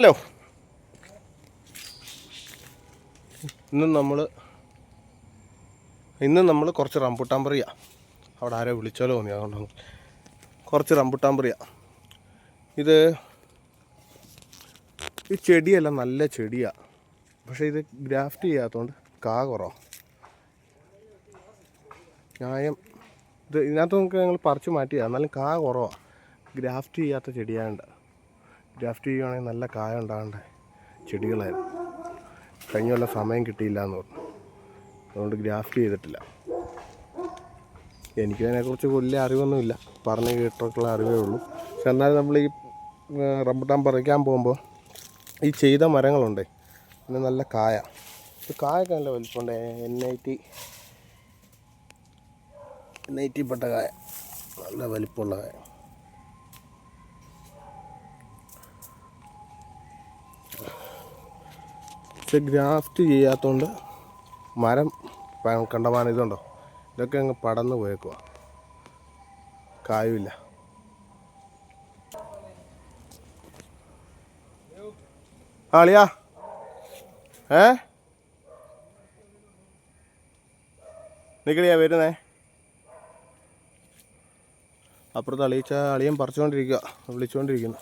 Hello. ഇന്ന് നമ്മൾ ഇന്ന് നമ്മൾ കുറച്ച് റംബുട്ടാൻ പറിയ അവിടെ ആരെ വിളിച്ചാലോ തോന്നി അതുകൊണ്ടാണ് കുറച്ച് റംബുട്ടാൻ പറിയ ഇത് ഈ ചെടിയല്ല നല്ല ചെടിയാണ് പക്ഷേ ഇത് ഗ്രാഫ്റ്റ് ചെയ്യാത്തതുകൊണ്ട് കാ കുറവാണ് ന്യായം ഇത് ഇതിനകത്ത് നമുക്ക് ഞങ്ങൾ പറിച്ച് മാറ്റിയാ എന്നാലും കാ കുറവാണ് ഗ്രാഫ്റ്റ് ചെയ്യാത്ത ചെടിയാണ്ട് ഗ്രാഫ്റ്റ് ചെയ്യുകയാണെങ്കിൽ നല്ല കായ ഉണ്ടാകേണ്ട? ചെടികളായിരുന്നു. കഴിഞ്ഞ കൊല്ലം സമയം കിട്ടിയില്ല എന്ന് പറഞ്ഞു. അതുകൊണ്ട് ഗ്രാഫ്റ്റ് ചെയ്തിട്ടില്ല. എനിക്ക് അതിനെക്കുറിച്ച് വലിയ അറിവൊന്നുമില്ല. പറഞ്ഞ് കേട്ടിട്ടുള്ള അറിവേ ഉള്ളൂ. പക്ഷെ എന്നാലും നമ്മൾ ഈ റംബുട്ടാൻ പറിക്കാൻ പോകുമ്പോൾ ഈ ചെയ്ത മരങ്ങളുണ്ട്? പിന്നെ നല്ല കായ. കായൊക്കെ നല്ല വലിപ്പമുണ്ട്. N I T N I T പെട്ട കായ. നല്ല വലിപ്പമുള്ള കായ. പക്ഷെ ഗ്രാഫ്റ്റ് ചെയ്യാത്തതുകൊണ്ട് മരം കണ്ടമാനം ഇതുണ്ടോ? ഇതൊക്കെ അങ്ങ് പടന്ന് പോയേക്കുക കായുമില്ല. ആളിയാ ഏ? നിക്കടിയാ വരുന്നേ. അപ്പുറത്ത് അളിയിച്ച അളിയൻ പറിച്ചുകൊണ്ടിരിക്കുക വിളിച്ചുകൊണ്ടിരിക്കുന്നു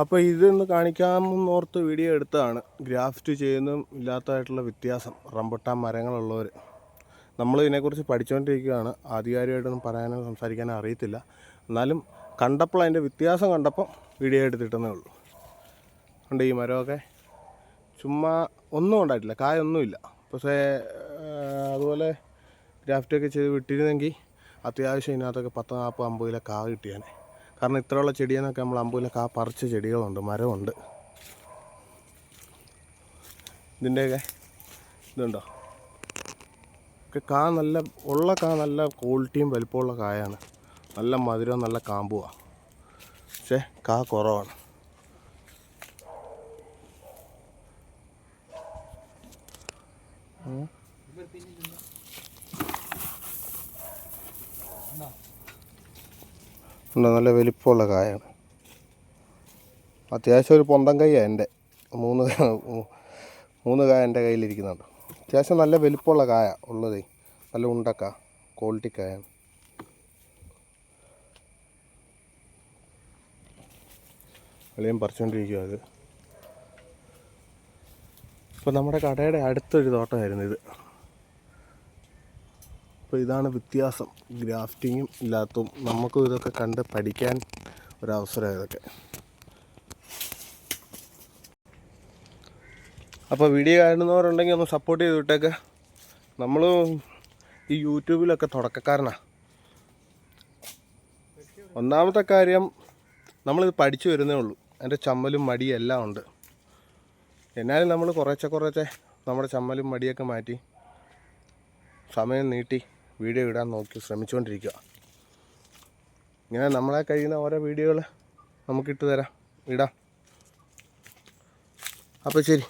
അപ്പോൾ ഇതൊന്ന് കാണിക്കാമെന്നോർത്ത് വീഡിയോ എടുത്തതാണ്. ഗ്രാഫ്റ്റ് ചെയ്യുന്നതും ഇല്ലാത്തതായിട്ടുള്ള വ്യത്യാസം. റംബുട്ടാൻ മരങ്ങളുള്ളവർ നമ്മൾ ഇതിനെക്കുറിച്ച് പഠിച്ചുകൊണ്ടിരിക്കുകയാണ് ആധികാരികമായിട്ടൊന്നും പറയാനോ സംസാരിക്കാനോ അറിയത്തില്ല. എന്നാലും കണ്ടപ്പോൾ അതിന്റെ വ്യത്യാസം കണ്ടപ്പോൾ വീഡിയോ എടുത്തിട്ടെന്നേ ഉള്ളൂ. ഉണ്ട് ഈ മരമൊക്കെ? ചുമ്മാ ഒന്നും ഉണ്ടായിട്ടില്ല. കായൊന്നുമില്ല. പക്ഷേ അതുപോലെ ഗ്രാഫ്റ്റൊക്കെ ചെയ്ത് വിട്ടിരുന്നെങ്കിൽ അത്യാവശ്യം ഇതിനകത്തൊക്കെ പത്ത് നാൽപ്പത് അമ്പത് കിലോ കാ കിട്ടിയാനെ കാരണം ഇത്രയുള്ള ചെടിയെന്നൊക്കെ നമ്മൾ അമ്പൂലൊക്കെ ആ പറിച്ച ചെടികളുണ്ട് മരമുണ്ട്. ഇതിന്റെയൊക്കെ ഇതുണ്ടോ? ഒക്കെ കാ നല്ല ഉള്ള കാ നല്ല ക്വാളിറ്റിയും വലിപ്പമുള്ള കായാണ്. നല്ല മധുരവും നല്ല കാമ്പുമാണ് പക്ഷേ കാ കുറവാണ്. ഉണ്ട് നല്ല വലിപ്പമുള്ള കായാണ്. അത്യാവശ്യം ഒരു പൊന്തം കൈയാണ് എന്റെ. മൂന്ന് മൂന്ന് കായ എന്റെ കയ്യിലിരിക്കുന്നുണ്ട്. അത്യാവശ്യം നല്ല വലിപ്പമുള്ള കായ ഉള്ളതേ. നല്ല ഉണ്ടക്ക ക്വാളിറ്റി കായാണ്. വെളിയും പറിച്ചുകൊണ്ടിരിക്കുക അത് ഇപ്പം നമ്മുടെ കടയുടെ അടുത്തൊരു തോട്ടമായിരുന്നു ഇത്. അപ്പോൾ ഇതാണ് വ്യത്യാസം. ഗ്രാഫ്റ്റിങ്ങും ഇല്ലാത്തതും നമുക്കും ഇതൊക്കെ കണ്ട് പഠിക്കാൻ ഒരവസരം ഇതൊക്കെ അപ്പോൾ വീഡിയോ കാണുന്നവരുണ്ടെങ്കിൽ ഒന്ന് സപ്പോർട്ട് ചെയ്ത് വിട്ടേക്ക്. നമ്മൾ ഈ യൂട്യൂബിലൊക്കെ തുടക്കക്കാരനാണ് ഒന്നാമത്തെ കാര്യം നമ്മളിത് പഠിച്ചു വരുന്നേ ഉള്ളൂ. എന്റെ ചമ്മലും മടിയും എല്ലാം ഉണ്ട്. എന്നാലും നമ്മൾ കുറേശ്ശെ കുറേശ്ശെ നമ്മുടെ ചമ്മലും മടിയൊക്കെ മാറ്റി സമയം നീട്ടി വീഡിയോ ഇടാൻ നോക്കി ശ്രമിച്ചുകൊണ്ടിരിക്കുക. ഇങ്ങനെ നമ്മളെ കഴിയുന്ന ഓരോ വീഡിയോകൾ നമുക്കിട്ട് തരാം. ഇടാം. അപ്പോൾ ശരി.